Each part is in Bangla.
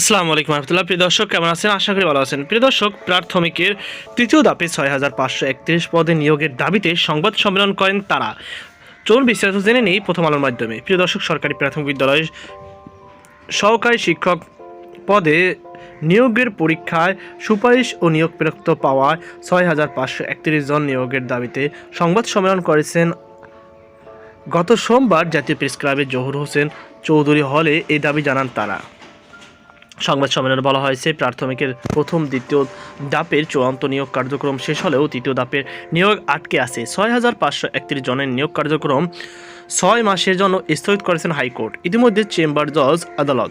আসসালামু আলাইকুম রহমতুল্লাহ। প্রিয় দর্শক, কেমন আছেন? আশা করি ভালো আছেন। প্রিয় দর্শক, প্রাথমিকের তৃতীয় দাপে ছয় হাজার পাঁচশো একত্রিশ পদে নিয়োগের দাবিতে সংবাদ সম্মেলন করেন তারা। চলুন বিস্তারিত জেনে নেই প্রথম আলোর মাধ্যমে। প্রিয় দর্শক, সরকারি প্রাথমিক বিদ্যালয়ের সহকারী শিক্ষক পদে নিয়োগের পরীক্ষায় সুপারিশ ও নিয়োগ প্রেরক্ত পাওয়ায় ছয় হাজার পাঁচশো একত্রিশ জন নিয়োগের দাবিতে সংবাদ সম্মেলন করেছেন। গত সোমবার জাতীয় প্রেস ক্লাবের জহুর হোসেন চৌধুরী হলে এই দাবি জানান তারা। সংবাদ সম্মেলনে বলা হয়েছে, প্রাথমিকের প্রথম দ্বিতীয় দাপের চূড়ান্ত নিয়োগ কার্যক্রম শেষ হলেও তৃতীয় দাপের নিয়োগ আটকে আছে। ছয় হাজার পাঁচশো একত্রিশ জনের নিয়োগ কার্যক্রম ছয় মাসের জন্য স্থগিত করেছেন হাইকোর্ট। ইতিমধ্যে চেম্বার জজ, আদালত,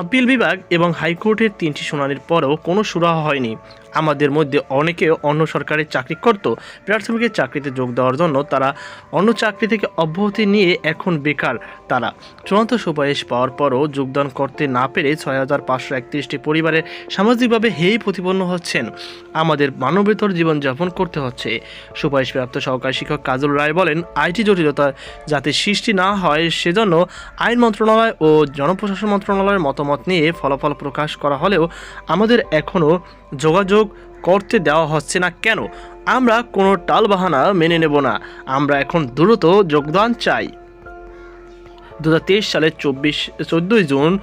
আপিল বিভাগ এবং হাইকোর্টের তিনটি শুনানির পরেও কোনো সুরাহা হয়নি। আমাদের মধ্যে অনেকে অন্য সরকারি চাকরি করত প্রাথমিকের চাকরিতে যোগ দেওয়ার জন্য তারা অন্য চাকরি থেকে অব্যাহতি নিয়ে এখন বেকার তারা। চূড়ান্ত সুপারিশ পাওয়ার পরও যোগদান করতে না পেরে ছয় হাজার পাঁচশো একত্রিশটি পরিবারের সামাজিকভাবে হেই প্রতিপন্ন হচ্ছেন। আমাদের মানবেতর জীবনযাপন করতে হচ্ছে। সুপারিশপ্রাপ্ত সহকারী শিক্ষক কাজল রায় বলেন, আইটি জটিলতা যাতে সৃষ্টি না হয় সেজন্য আইন মন্ত্রণালয় ও জনপ্রশাসন মন্ত্রণালয়ের মতামত নিয়ে ফলাফল প্রকাশ করা হলেও আমাদের এখনও যোগাযোগ করতে দেওয়া হচ্ছে না কেন? আমরা কোনো টালবাহানা মেনে নেব না। আমরা এখন দ্রুত যোগদান চাই। দু সালের চব্বিশ, চোদ্দোই জুন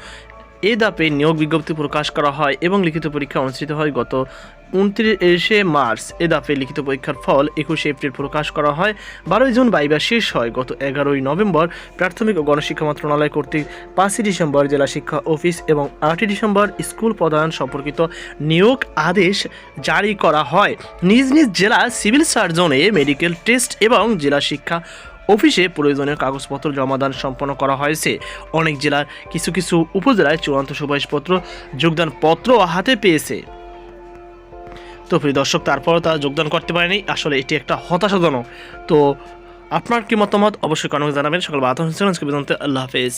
এ ধাপে নিয়োগ বিজ্ঞপ্তি প্রকাশ করা হয় এবং লিখিত পরীক্ষা অনুষ্ঠিত হয় গত উনত্রিশে মার্চ। এ দাপে লিখিত পরীক্ষার ফল একুশে এপ্রিল প্রকাশ করা হয়। বারোই জুন বাইবা শেষ হয়। গত এগারোই নভেম্বর প্রাথমিক ও গণশিক্ষা মন্ত্রণালয় কর্তৃক পাঁচই ডিসেম্বর জেলা শিক্ষা অফিস এবং আটই ডিসেম্বর স্কুল প্রদান সম্পর্কিত নিয়োগ আদেশ জারি করা হয়। নিজ নিজ জেলা সিভিল সার্জনে মেডিকেল টেস্ট এবং জেলা শিক্ষা অফিসে প্রয়োজনীয় কাগজপত্র জমাদান সম্পন্ন করা হয়েছে। অনেক জেলার কিছু কিছু উপজেলায় চূড়ান্ত সুপারিশপত্র যোগদান পত্র হাতে পেয়েছে। তো প্রিয় দর্শক, তারপরও তারা যোগদান করতে পারেনি। আসলে এটি একটা হতাশাজনক। তো আপনার কি মতামত? অবশ্যই কনক জানাবেন। সকল বাধা আল্লাহ হাফেজ।